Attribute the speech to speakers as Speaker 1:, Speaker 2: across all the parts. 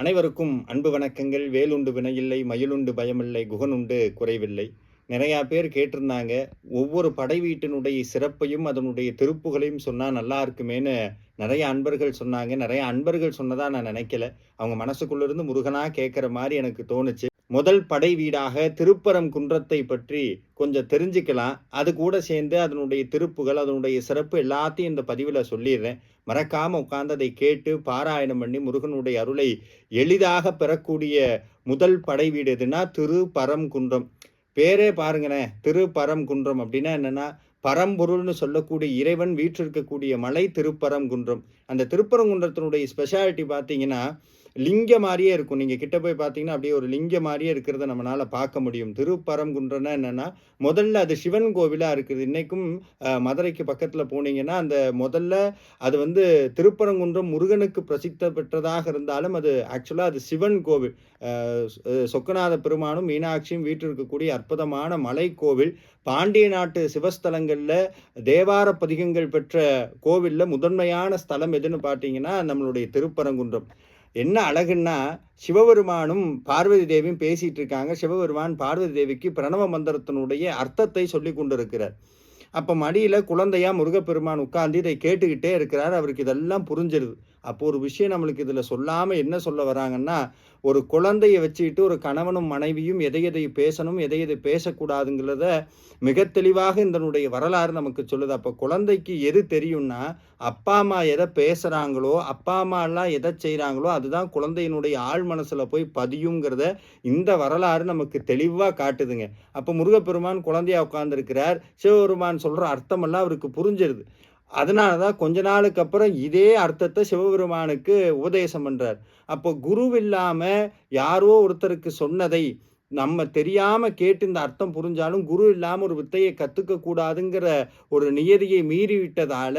Speaker 1: அனைவருக்கும் அன்பு வணக்கங்கள். வேலுண்டு வினையில்லை மயிலுண்டு பயமில்லை குகனுண்டு குறைவில்லை. நிறையா பேர் கேட்டிருந்தாங்க ஒவ்வொரு படை வீட்டினுடைய சிறப்பையும் அதனுடைய திருப்புகளையும் சொன்னால் நல்லா இருக்குமேன்னு நிறைய அன்பர்கள் சொன்னாங்க. நிறைய அன்பர்கள் சொன்னதாக நான் நினைக்கல. அவங்க மனசுக்குள்ளேருந்து முருகனாக கேட்குற மாதிரி எனக்கு தோணுச்சு. முதல் படை வீடாக திருப்பரம் குன்றத்தை பற்றி கொஞ்சம் தெரிஞ்சுக்கலாம். அது கூட சேர்ந்து அதனுடைய திருப்புகள் அதனுடைய சிறப்பு எல்லாத்தையும் இந்த பதிவில் சொல்லிடுறேன். மறக்காமல் உட்கார்ந்து அதை கேட்டு பாராயணம் பண்ணி முருகனுடைய அருளை எளிதாக பெறக்கூடிய முதல் படை வீடு எதுனா திருப்பரங்குன்றம் பேரே பாருங்களேன் திருப்பரம் குன்றம் அப்படின்னா என்னென்னா பரம்பொருள்னு சொல்லக்கூடிய இறைவன் வீற்றிருக்கக்கூடிய மலை திருப்பரங்குன்றம் அந்த திருப்பரங்குன்றத்தினுடைய ஸ்பெஷாலிட்டி பார்த்தீங்கன்னா லிங்க மாதிரியே இருக்கும். நீங்கள் கிட்ட போய் பார்த்தீங்கன்னா அப்படியே ஒரு லிங்க மாதிரியே இருக்கிறத நம்மளால் பார்க்க முடியும். திருப்பரங்குன்றம்னா என்னென்னா முதல்ல அது சிவன் கோவிலாக இருக்குது. இன்றைக்கும் மதுரைக்கு பக்கத்தில் போனீங்கன்னா அந்த முதல்ல அது வந்து திருப்பரங்குன்றம் முருகனுக்கு பிரசித்த பெற்றதாக இருந்தாலும் அது ஆக்சுவலாக அது சிவன் கோவில். சொக்கநாத பெருமானும் மீனாட்சியும் வீற்றிருக்கக்கூடிய அற்புதமான மலை கோவில் பாண்டிய நாட்டு சிவஸ்தலங்களில் தேவார பதிகங்கள் பெற்ற கோவிலில் முதன்மையான ஸ்தலம் எதுன்னு பார்த்தீங்கன்னா நம்மளுடைய திருப்பரங்குன்றம். என்ன அழகுன்னா சிவபெருமானும் பார்வதி தேவியும் பேசிகிட்டு இருக்காங்க. சிவபெருமான் பார்வதி தேவிக்கு பிரணவ மந்திரத்தினுடைய அர்த்தத்தை சொல்லி கொண்டிருக்கிறார். அப்போ மடியில் குழந்தையா முருகப்பெருமான் உட்கார்ந்து இதை கேட்டுக்கிட்டே இருக்கிறார். அவருக்கு இதெல்லாம் புரிஞ்சிருது. அப்போ ஒரு விஷயம் நம்மளுக்கு இதில் சொல்லாமல் என்ன சொல்ல வராங்கன்னா ஒரு குழந்தையை வச்சுக்கிட்டு ஒரு கணவனும் மனைவியும் எதை எதை பேசணும் எதை எதை பேசக்கூடாதுங்கிறத மிக தெளிவாக இதனுடைய வரலாறு நமக்கு சொல்லுது. அப்போ குழந்தைக்கு எது தெரியும்னா அப்பா அம்மா எதை பேசுகிறாங்களோ அப்பா அம்மா எல்லாம் எதை செய்கிறாங்களோ அதுதான் குழந்தையினுடைய ஆழ் மனசில் போய் பதியுங்கிறத இந்த வரலாறு நமக்கு தெளிவாக காட்டுதுங்க. அப்போ முருகப்பெருமான் குழந்தையா உட்காந்துருக்கிறார் சிவபெருமான் சொல்கிற அர்த்தமெல்லாம் அவருக்கு புரிஞ்சிருது. அதனால தான் கொஞ்ச நாளுக்கு அப்புறம் இதே அர்த்தத்தை சிவபெருமானுக்கு உபதேசம் பண்ணுறார் அப்போ குரு இல்லாமல் யாரோ ஒருத்தருக்கு சொன்னதை நம்ம தெரியாமல் கேட்டு இந்த அர்த்தம் புரிஞ்சாலும் குரு இல்லாமல் ஒரு வித்தையை கற்றுக்க கூடாதுங்கிற ஒரு நியதியை மீறிவிட்டதால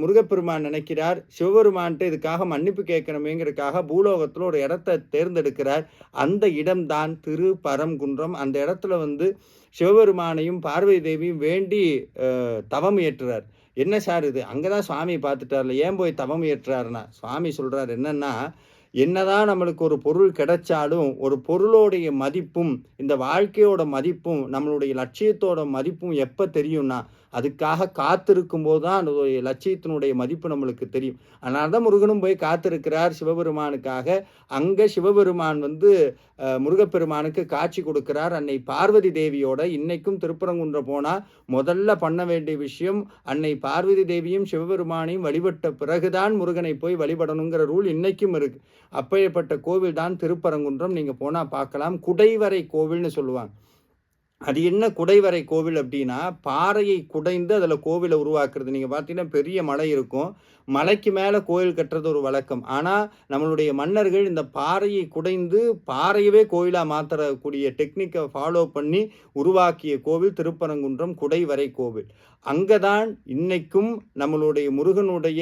Speaker 1: முருகப்பெருமான் நினைக்கிறார் சிவபெருமான்ட்டு இதுக்காக மன்னிப்பு கேட்கணுமேங்கிறதுக்காக பூலோகத்தில் ஒரு இடத்த தேர்ந்தெடுக்கிறார். அந்த இடம்தான் திரு பரம்குன்றம். அந்த இடத்துல வந்து சிவபெருமானையும் பார்வதி தேவியும் வேண்டி தவம் ஏற்றுறார். என்ன சார் இது? அங்கே தான் சுவாமி பார்த்துட்டார்ல. ஏன் போய் தவம் ஏற்றுறாருன்னா? சுவாமி சொல்கிறார் என்னன்னா என்னதான் நம்மளுக்கு ஒரு பொருள் கிடைச்சாலும் ஒரு பொருளோடைய மதிப்பும் இந்த வாழ்க்கையோட மதிப்பும் நம்மளுடைய லட்சியத்தோட மதிப்பும் எப்போ தெரியும்னா அதுக்காக காத்திருக்கும் போது தான் அதனுடைய லட்சியத்தினுடைய மதிப்பு நம்மளுக்கு தெரியும். அதனால தான் முருகனும் போய் காத்திருக்கிறார் சிவபெருமானுக்காக. அங்கே சிவபெருமான் வந்து முருகப்பெருமானுக்கு காட்சி கொடுக்கிறார். அன்னை பார்வதி தேவியோட இன்னைக்கும் திருப்பரங்குன்றம் போனால் முதல்ல பண்ண வேண்டிய விஷயம் அன்னை பார்வதி தேவியும் சிவபெருமானையும் வழிபட்ட பிறகுதான் முருகனை போய் வழிபடணுங்கிற ரூல் இன்னைக்கும் இருக்கு. அப்பேற்பட்ட கோவில் தான் திருப்பரங்குன்றம். நீங்கள் போனால் பார்க்கலாம். குடைவரை கோவில்னு சொல்லுவாங்க. அது என்ன குடைவரை கோவில் அப்படின்னா பாறையை குடைந்து அதில் கோவிலை உருவாக்குறது. நீங்கள் பார்த்தீங்கன்னா பெரிய மலை இருக்கும். மலைக்கு மேலே கோயில் கட்டுறது ஒரு வழக்கம். ஆனால் நம்மளுடைய மன்னர்கள் இந்த பாறையை குடைந்து பாறையவே கோயிலாக மாற்றக்கூடிய டெக்னிக்கை ஃபாலோ பண்ணி உருவாக்கிய கோவில் திருப்பரங்குன்றம் குடைவரை கோவில். அங்கே தான் இன்னைக்கும் நம்மளுடைய முருகனுடைய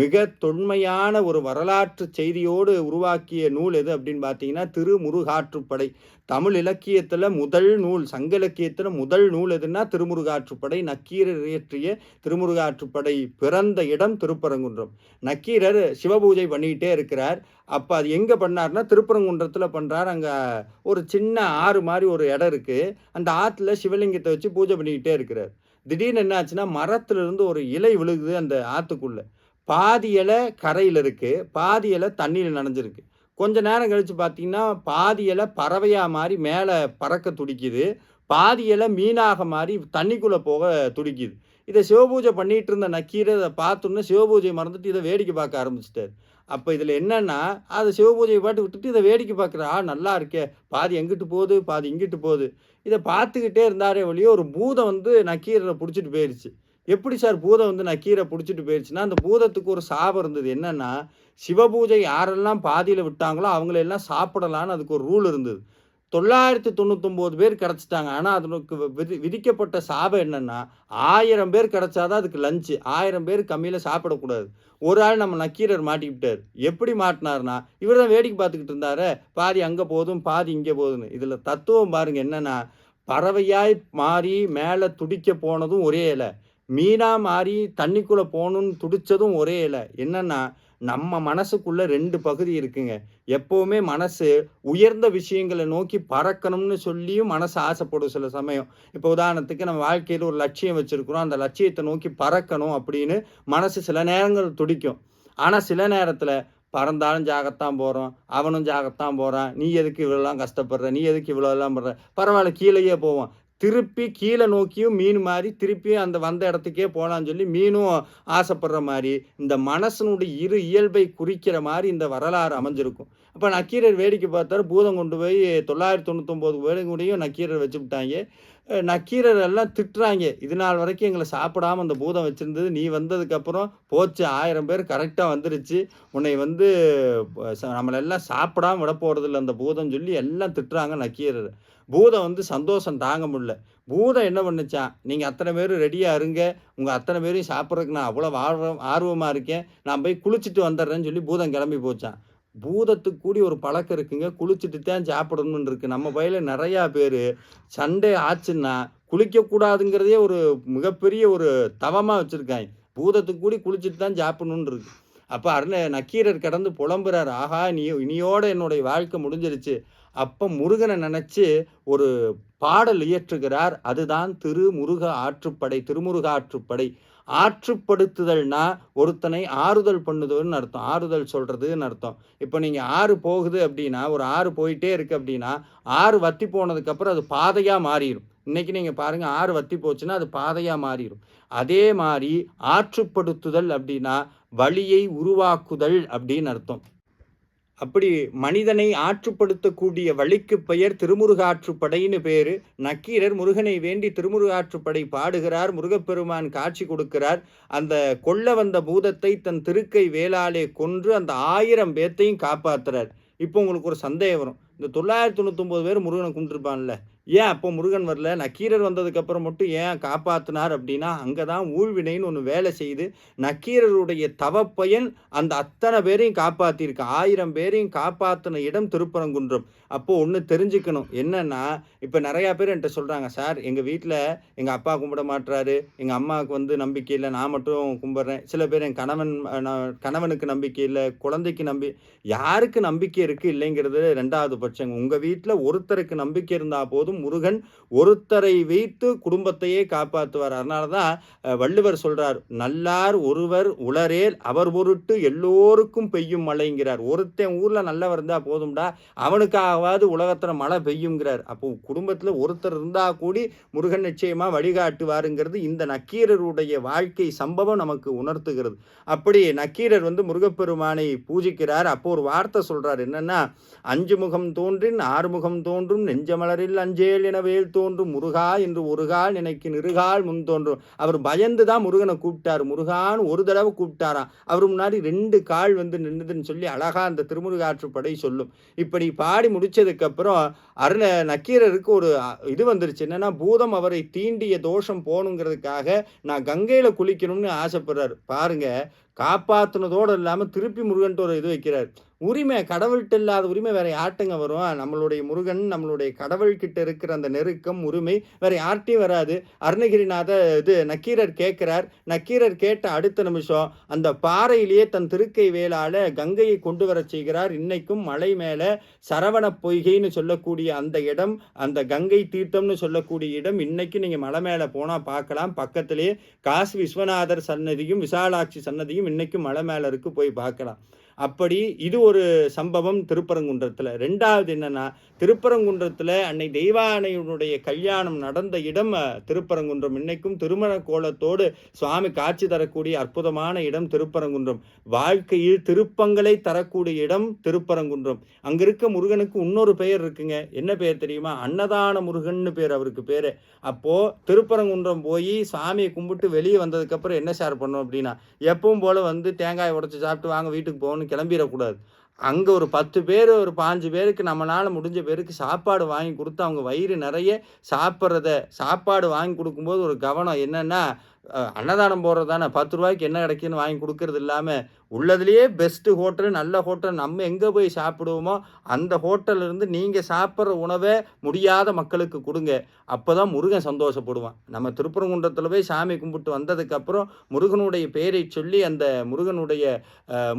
Speaker 1: மிக தொன்மையான ஒரு வரலாற்று செய்தியோடு உருவாக்கிய நூல் எது அப்படின்னு பார்த்தீங்கன்னா திருமுருகாற்றுப்படை. தமிழ் இலக்கியத்தில் முதல் நூல் சங்க இலக்கியத்தில் முதல் நூல் எதுன்னா திருமுருகாற்றுப்படை. நக்கீரர் இயற்றிய திருமுருகாற்றுப்படை பிறந்த இடம் திருப்பரங்கு திருப்பரங்குன்றம். நக்கீரர் சிவபூஜை பண்ணிக்கிட்டே இருக்கிறார். அப்போ அது எங்கே பண்ணார்னா திருப்பரங்குன்றத்தில் பண்ணுறார் அங்கே ஒரு சின்ன ஆறு மாதிரி ஒரு இடம் இருக்குது அந்த ஆற்றுல சிவலிங்கத்தை வச்சு பூஜை பண்ணிக்கிட்டே இருக்கிறார். திடீர்னு என்ன ஆச்சுன்னா மரத்துலேருந்து ஒரு இலை விழுகுது அந்த ஆற்றுக்குள்ளே பாதி இலை கரையில் இருக்குது பாதி இலை தண்ணியில் நனைஞ்சிருக்கு. கொஞ்ச நேரம் கழித்து பார்த்தீங்கன்னா பாதி இலை பறவையாக மாதிரி மேலே பறக்க துடிக்குது. பாதி இலை மீனாக மாதிரி தண்ணிக்குள்ளே போக துடிக்குது. இதை சிவபூஜை பண்ணிட்டு இருந்த நக்கீரை இதை பார்த்தோன்னே சிவபூஜையை மறந்துட்டு இதை வேடிக்கை பார்க்க ஆரம்பிச்சிட்டார். அப்போ இதில் என்னன்னா அதை சிவபூஜையை பாட்டு விட்டுட்டு இதை வேடிக்கை பார்க்குறா ஆ நல்லா இருக்கே பாதி எங்கிட்டு போகுது பாதி இங்கிட்டு போகுது. இதை பார்த்துக்கிட்டே இருந்தாரே வழியே ஒரு பூதம் வந்து நக்கீரை பிடிச்சிட்டு போயிடுச்சு எப்படி சார் பூதம் வந்து நக்கீரை பிடிச்சிட்டு போயிடுச்சுன்னா அந்த பூதத்துக்கு ஒரு சாபம் இருந்தது. என்னென்னா சிவபூஜை யாரெல்லாம் பாதியில் விட்டாங்களோ அவங்களெல்லாம் சாப்பிடலான்னு அதுக்கு ஒரு ரூல் இருந்தது. தொள்ளாயிரத்தி தொண்ணூத்தொம்போது பேர் கிடச்சிட்டாங்க. ஆனால் அதுக்கு விதி விதிக்கப்பட்ட சாபம் என்னென்னா ஆயிரம் பேர் கிடச்சாதான் அதுக்கு லஞ்சு ஆயிரம் பேர் கம்மியில் சாப்பிடக்கூடாது. ஒரு ஆள் நம்ம நக்கீரர் மாட்டிக்கிட்டார். எப்படி மாட்டினார்னா இவர் தான் வேடிக்கை பார்த்துக்கிட்டு இருந்தாரு. பாதி அங்கே போதும் பாதி இங்கே போகுதுன்னு இதில் தத்துவம் பாருங்கள் என்னென்னா பறவையாய் மாறி மேலே துடிக்க போனதும் ஒரே இலை. மீனாக மாறி தண்ணிக்குள்ளே போகணும்னு துடிச்சதும் ஒரே இலை. என்னென்னா நம்ம மனசுக்குள்ள ரெண்டு பகுதி இருக்குங்க. எப்பவுமே மனசு உயர்ந்த விஷயங்களை நோக்கி பறக்கணும்னு சொல்லியும் மனசு ஆசைப்படும் சில சமயம். இப்போ உதாரணத்துக்கு நம்ம வாழ்க்கையில் ஒரு லட்சியம் வச்சுருக்குறோம். அந்த லட்சியத்தை நோக்கி பறக்கணும் அப்படின்னு மனசு சில நேரங்கள் துடிக்கும். ஆனால் சில நேரத்தில் பறந்தாலும் ஜாகத்தான் போகிறோம் அவனும் ஜாகத்தான் போகிறான் நீ எதுக்கு இவ்வளோலாம் கஷ்டப்படுற? நீ எதுக்கு இவ்வளோலாம் படுற பரவாயில்ல கீழேயே போவோம். திருப்பி கீழே நோக்கியும் மீன் மாதிரி திருப்பி அந்த வந்த இடத்துக்கே போகலான்னு சொல்லி மீனும் ஆசைப்படுற மாதிரி இந்த மனசனுடைய இரு இயல்பை குறிக்கிற மாதிரி இந்த வரலாறு அமைஞ்சிருக்கும். அப்போ நக்கீரர் வேடிக்கை பார்த்தாரு. பூதம் கொண்டு போய் தொள்ளாயிரத்தி தொண்ணூத்தொம்பது பேரு கூடயும் நக்கீரர் வச்சு விட்டாங்க நக்கீரர் எல்லாம் திட்டுறாங்க. இது நாள் வரைக்கும் எங்களை சாப்பிடாம அந்த பூதம் வச்சுருந்தது. நீ வந்ததுக்கப்புறம் போச்சு. ஆயிரம் பேர் கரெக்டாக வந்துருச்சு. உன்னை வந்து நம்மளெல்லாம் சாப்பிடாம விட போகிறதில்ல அந்த பூதம் சொல்லி எல்லாம் திட்டுறாங்க நக்கீரர். பூதம் வந்து சந்தோஷம் தாங்க முடில பூதம் என்ன பண்ணுச்சான் நீங்கள் அத்தனை பேரும் ரெடியாக இருங்க. உங்கள் அத்தனை பேரையும் சாப்பிட்றதுக்கு நான் அவ்வளோ ஆர்வம் ஆர்வமாக இருக்கேன். நான் போய் குளிச்சுட்டு வந்துடுறேன்னு சொல்லி பூதம் கிளம்பி போச்சான் பூதத்துக்கு கூடி ஒரு பழக்கம் இருக்குங்க. குளிச்சுட்டு தான் சாப்பிடணும்னு இருக்குது நம்ம வயலில் நிறையா பேர் சண்டே ஆச்சுன்னா குளிக்கக்கூடாதுங்கிறதே ஒரு மிகப்பெரிய ஒரு தவமாக வச்சுருக்காங்க. பூதத்துக்கு கூடி குளிச்சுட்டு தான் சாப்பிடணுன்னு இருக்குது அப்போ அருண நக்கீரர் கடந்து புலம்புறார். ஆஹா நீ இனியோட என்னுடைய வாழ்க்கை முடிஞ்சிருச்சு. அப்போ முருகனை நினச்சி ஒரு பாடல் இயற்றுகிறார். அதுதான் திருமுருக ஆற்றுப்படை திருமுருக ஆற்றுப்படை. ஆற்றுப்படுத்துதல்னா ஒருத்தனை ஆறுதல் பண்ணுதல்னு அர்த்தம். ஆறுதல் சொல்கிறதுன்னு அர்த்தம். இப்போ நீங்கள் ஆறு போகுது அப்படின்னா ஒரு ஆறு போயிட்டே இருக்குது அப்படின்னா ஆறு வத்தி போனதுக்கப்புறம் அது பாதையாக மாறிடும் இன்றைக்கி நீங்கள் பாருங்கள் ஆறு வத்தி போச்சுன்னா அது பாதையாக மாறிடும் அதே மாதிரி ஆற்றுப்படுத்துதல் அப்படின்னா வழியை உருவாக்குதல் அப்படின்னு அர்த்தம். அப்படி மனிதனை ஆற்றுப்படுத்தக்கூடிய வழிக்கு பெயர் திருமுருகாற்றுப்படைன்னு பேர். நக்கீரர் முருகனை வேண்டி திருமுருகாற்றுப்படை பாடுகிறார் முருகப்பெருமான் காட்சி கொடுக்கிறார். அந்த கொல்ல வந்த பூதத்தை தன் திருக்கை வேளாலே கொன்று அந்த ஆயிரம் பேத்தையும் காப்பாத்துறார். இப்போ உங்களுக்கு ஒரு சந்தேகம் வரும். இந்த தொள்ளாயிரத்தி தொண்ணூத்தொம்பது பேர் முருகனை கும்பிட்டுருப்பான்ல ஏன் அப்போ முருகன் வரல? நக்கீரர் வந்ததுக்கப்புறம் மட்டும் ஏன் காப்பாற்றினார் அப்படின்னா அங்கே தான் ஊழ்வினைன்னு ஒன்று வேலை செய்து நக்கீரருடைய தவப்பயன் அந்த அத்தனை பேரையும் காப்பாற்றிருக்கு ஆயிரம் பேரையும் காப்பாற்றின இடம் திருப்பரங்குன்றம். அப்போது ஒன்று தெரிஞ்சுக்கணும். என்னென்னா இப்போ நிறையா பேர் என்கிட்ட சொல்கிறாங்க சார் எங்கள் வீட்டில் எங்கள் அப்பா கும்பிட மாட்டுறாரு எங்கள் அம்மாவுக்கு வந்து நம்பிக்கை இல்லை. நான் மட்டும் கும்பிட்றேன். சில பேர் என் கணவன் கணவனுக்கு நம்பிக்கை இல்லை. குழந்தைக்கு நம்பி யாருக்கு நம்பிக்கை இருக்குது இல்லைங்கிறது ரெண்டாவது பட்சங்க. உங்கள் வீட்டில் ஒருத்தருக்கு நம்பிக்கை இருந்தால் போதும் முருகன் ஒருத்தரை வைத்து குடும்பத்தையே காப்பாற்றுவார். அதனால தான் வள்ளுவர் சொல்கிறார் நல்லார் ஒருவர் உளரேல் அவர் பொருட்டு எல்லோருக்கும் பெய்யும் மழைங்கிறார். ஒருத்தன் ஊரில் நல்லவர் இருந்தால் போதும்டா அவனுக்காகவாது உலகத்தில் மழை பெய்யுங்கிறார். அப்போ குடும்பத்தில் ஒருத்தர் இருந்தால் கூடி முருகன் நிச்சயமாக வழிகாட்டுவாருங்கிறது இந்த நக்கீரருடைய வாழ்க்கை சம்பவம் நமக்கு உணர்த்துகிறது. அப்படி நக்கீரர் வந்து முருகப்பெருமானை பூஜிக்கிறார். அப்போ ஒரு வார்த்தை சொல்கிறார் என்னென்னா அஞ்சு முகம் தோன்றின் ஆறு முகம் தோன்றும் நெஞ்சமலரில் அஞ்சேல் என வேல் தோன்றும் முருகா என்று ஒருகால் நினைக்கு நிறுகால் முன் தோன்றும். அவர் பயந்து தான் முருகனை கூப்பிட்டார். முருகான்னு ஒரு தடவை கூப்பிட்டாராம் அவர் முன்னாடி ரெண்டு கால் வந்து நின்றுதுன்னு சொல்லி அழகாக அந்த திருமுருகாற்று படை சொல்லும். இப்படி பாடி முடிச்சதுக்கப்புறம் அருண நக்கீரருக்கு ஒரு இது வந்துருச்சு. என்னன்னா பூதம் அவரை தீண்டிய தோஷம் போகணுங்கிறதுக்காக நான் கங்கையில் குளிக்கணும்னு ஆசைப்படுறாரு. பாருங்க காப்பாற்றுனதோடு இல்லாமல் திருப்பி முருகன்ட்டு ஒரு இது வைக்கிறார். உரிமை கடவுள்கிட்ட இல்லாத உரிமை வேற யார்ட்டுங்க வரும்? நம்மளுடைய முருகன் நம்மளுடைய கடவுள்கிட்ட இருக்கிற அந்த நெருக்கம் உரிமை வேற யார்ட்டையும் வராது. அருணகிரிநாத இது நக்கீரர் கேட்கிறார். நக்கீரர் கேட்ட அடுத்த நிமிஷம் அந்த பாறையிலேயே தன் திருக்கை வேளால கங்கையை கொண்டு வர செய்கிறார். இன்னைக்கும் மலை மேல சரவண பொய்கைன்னு சொல்லக்கூடிய அந்த இடம் அந்த கங்கை தீர்த்தம்னு சொல்லக்கூடிய இடம் இன்னைக்கு நீங்க மலை மேல போனா பார்க்கலாம். பக்கத்திலேயே காசி விஸ்வநாதர் சன்னதியும் விசாலாட்சி சன்னதியும் இன்னைக்கும் மலை மேல இருக்கு போய் பார்க்கலாம். அப்படி இது ஒரு சம்பவம் திருப்பரங்குன்றத்தில். ரெண்டாவது என்னென்னா திருப்பரங்குன்றத்தில் அன்னை தெய்வானையுடைய கல்யாணம் நடந்த இடம் திருப்பரங்குன்றம். இன்னைக்கும் திருமண கோலத்தோடு சுவாமி காட்சி தரக்கூடிய அற்புதமான இடம் திருப்பரங்குன்றம். வாழ்க்கையில் திருப்பங்களை தரக்கூடிய இடம் திருப்பரங்குன்றம். அங்கே இருக்க முருகனுக்கு இன்னொரு பெயர் இருக்குங்க. என்ன பெயர் தெரியுமா? அன்னதான முருகன் பேர் அவருக்கு பேர். அப்போது திருப்பரங்குன்றம் போய் சாமியை கும்பிட்டு வெளியே வந்ததுக்கப்புறம் என்ன ஷேர் பண்ணோம் அப்படின்னா எப்பவும் போல் வந்து தேங்காய் உடச்சி சாப்பிட்டு வாங்க வீட்டுக்கு போகணும் ஒன்றும் கிளம்பிடக்கூடாது. அங்கே ஒரு பத்து பேர் ஒரு பாஞ்சு பேருக்கு நம்மளால் முடிஞ்ச பேருக்கு சாப்பாடு வாங்கி கொடுத்து அவங்க வயிறு நிறைய சாப்பிட்றத சாப்பாடு வாங்கி கொடுக்கும்போது ஒரு கவனம் என்னென்னா அன்னதானம் போடுறது தானே பத்து ரூபாய்க்கு என்ன கிடைக்குன்னு வாங்கி கொடுக்கறது இல்லாமல் உள்ளதுலேயே பெஸ்ட்டு ஹோட்டல், நல்ல ஹோட்டல் நம்ம எங்கே போய் சாப்பிடுவோமோ, அந்த ஹோட்டல்ல இருந்து நீங்கள் சாப்பிட்ற உணவ முடியாத மக்களுக்கு கொடுங்க அப்போ தான் முருகன் சந்தோஷப்படுவான். நம்ம திருப்பரங்குன்றத்தில் போய் சாமி கும்பிட்டு வந்ததுக்கப்புறம், முருகனுடைய பேரை சொல்லி அந்த முருகனுடைய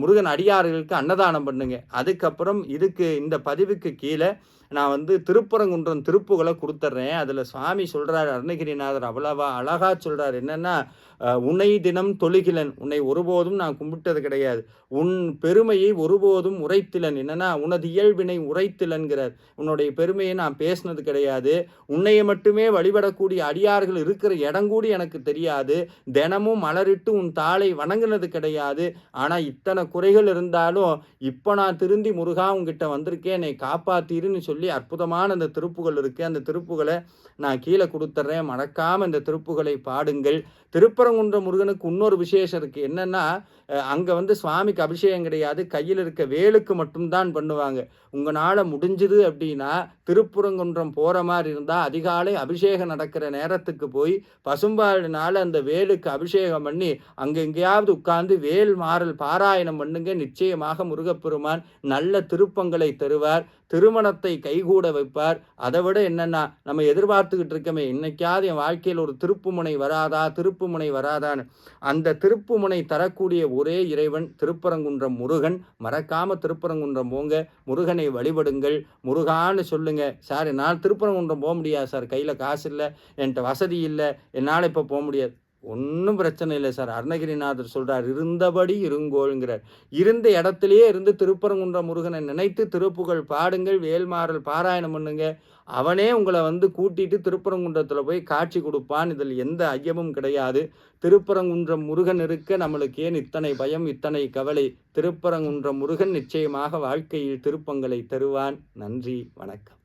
Speaker 1: முருகன் அடியார்களுக்கு அன்னதானம் பண்ணுங்க. அதுக்கப்புறம் இதுக்கு இந்த பதிவுக்கு கீழே நான் வந்து திருப்பரங்குன்றம் திருப்புகளை கொடுத்துட்றேன் அதில் சுவாமி சொல்கிறார் அருணகிரிநாதர் அவ்வளவா அழகாக சொல்கிறார் என்னென்னா உன்னை தினம் தொழுகிலன். உன்னை ஒருபோதும் நான் கும்பிட்டது கிடையாது. உன் பெருமையை ஒருபோதும் உரைத்திலன்." என்னன்னா, "உனது இயல்பினை உரைத்திலன்கிறார்." உன்னுடைய பெருமையை நான் பேசினது கிடையாது. உன்னையை மட்டுமே வழிபடக்கூடிய அடியார்கள் இருக்கிற இடங்கூடி எனக்கு தெரியாது. தினமும் மலரிட்டு உன் தாளை வணங்கினது கிடையாது. ஆனால் இத்தனை குறைகள் இருந்தாலும், இப்போ நான் திருந்தி முருகா உங்ககிட்ட வந்திருக்கேன். என்னை காப்பாத்தீருன்னு சொல்லி அற்புதமான அந்த திருப்புகள் இருக்கு. அந்த திருப்புகளை நான் கீழே கொடுத்துட்றேன் மறக்காமல் இந்த திருப்புகளை பாடுங்கள். திருப்ப திருப்பரங்குன்ற முருகனுக்கு இன்னொரு விசேஷம் இருக்கு. என்னன்னா, அங்கே அங்க வந்து சுவாமிக்கு அபிஷேகம் கிடையாது. கையில் இருக்க வேலுக்கு மட்டும் தான் பண்ணுவாங்க. உங்களால் முடிஞ்சது அப்படின்னா திருப்புறங்குன்றம் போற மாதிரி இருந்தால் அதிகாலை அபிஷேகம் நடக்கிற நேரத்துக்கு போய், பசும்பாலினால் அந்த வேலுக்கு அபிஷேகம் பண்ணி, அங்க எங்கேயாவது உட்கார்ந்து வேல் மாறல் பாராயணம் பண்ணுங்க. நிச்சயமாக முருகப்பெருமான் நல்ல திருப்பங்களை தருவார். திருமணத்தை கைகூட வைப்பார். அதை விட என்னன்னா, நம்ம எதிர்பார்த்துக்கிட்டு இருக்கோமே, இன்னைக்காவது என் வாழ்க்கையில் ஒரு திருப்புமுனை வராதா? திருப்புமுனை வராதான்னு. அந்த திருப்புமுனை தரக்கூடிய ஒரே இறைவன் திருப்பரங்குன்றம் முருகன். மறக்காம திருப்பரங்குன்றம் போங்க. முருகனை வழிபடுங்கள். முருகான்னு சொல்லுங்க. "சார் என்னால் திருப்பரங்குன்றம் போக முடியாது சார். கையில் காசு இல்லை என்கிட்ட வசதி இல்லை என்னால் இப்போ போக முடியாது." ஒன்றும் பிரச்சனை இல்லை சார். அருணகிரிநாதர் சொல்கிறார் "இருந்தபடி இருங்கோள்ங்கிறார்." இருந்த இடத்துலையே இருந்து திருப்பரங்குன்றம் முருகனை நினைத்து திருப்புகழ் பாடுங்கள். வேல்மாறல் பாராயணம் பண்ணுங்க. அவனே உங்களை வந்து கூட்டிட்டு திருப்பரங்குன்றத்தில் போய் காட்சி கொடுப்பான் இதில் எந்த ஐயமும் கிடையாது. திருப்பரங்குன்றம் முருகன் இருக்க நம்மளுக்கு ஏன் இத்தனை பயம், இத்தனை கவலை? திருப்பரங்குன்றம் முருகன் நிச்சயமாக வாழ்க்கையில் திருப்பங்களை தருவான். நன்றி, வணக்கம்.